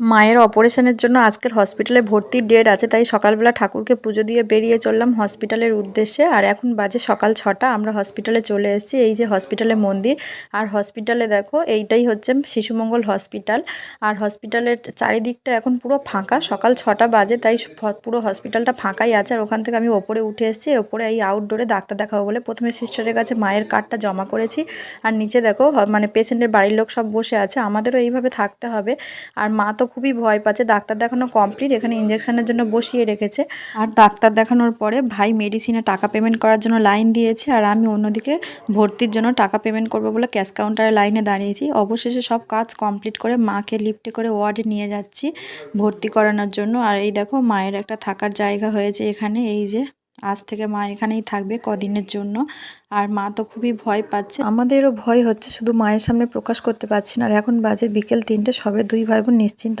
মায়ের অপারেশনের জন্য আজকের হসপিটালে ভর্তির ডেট আছে, তাই সকালবেলা ঠাকুরকে পুজো দিয়ে বেরিয়ে চললাম হসপিটালের উদ্দেশ্যে। আর এখন বাজে সকাল ছটা, আমরা হসপিটালে চলে এসেছি, এই যে হসপিটালে মন্দির। আর হসপিটালে দেখো, এইটাই হচ্ছে শিশুমঙ্গল হসপিটাল। আর হসপিটালের চারিদিকটা এখন পুরো ফাঁকা, সকাল ছটা বাজে, তাই পুরো হসপিটালটা ফাঁকাই আছে। আর ওখান থেকে আমি ওপরে উঠে এসেছি, ওপরে এই আউটডোরে ডাক্তার দেখাবো বলে প্রথমে সিস্টারের কাছে মায়ের কার্ডটা জমা করেছি। আর নিচে দেখো মানে পেশেন্টের বাড়ির লোক সব বসে আছে, আমাদেরও এইভাবে থাকতে হবে। আর মা তো খুবই ভয় পাচ্ছে। ডাক্তার দেখানো কমপ্লিট এখানে ইঞ্জেকশনের জন্য বসিয়ে রেখেছে। আর ডাক্তার দেখানোর পরে ভাই মেডিসিনে টাকা পেমেন্ট করার জন্য লাইন দিয়েছে আর আমি অন্যদিকে ভর্তির জন্য টাকা পেমেন্ট করব বলে ক্যাশ কাউন্টারে লাইনে দাঁড়িয়েছি। অবশেষে সব কাজ কমপ্লিট করে মাকে লিফটে করে ওয়ার্ডে নিয়ে যাচ্ছি ভর্তি করানোর জন্য। আর এই দেখো, মায়ের একটা থাকার জায়গা হয়েছে এখানে। এই যে, আজ থেকে মা এখানেই থাকবে কদিনের জন্য। আর মা তো খুবই ভয় পাচ্ছে। আমাদেরও ভয় হচ্ছে, শুধু মায়ের সামনে প্রকাশ করতে পারছি না। আর এখন বাজে বিকেল তিনটে, সবে দুই ভাই বোন নিশ্চিন্ত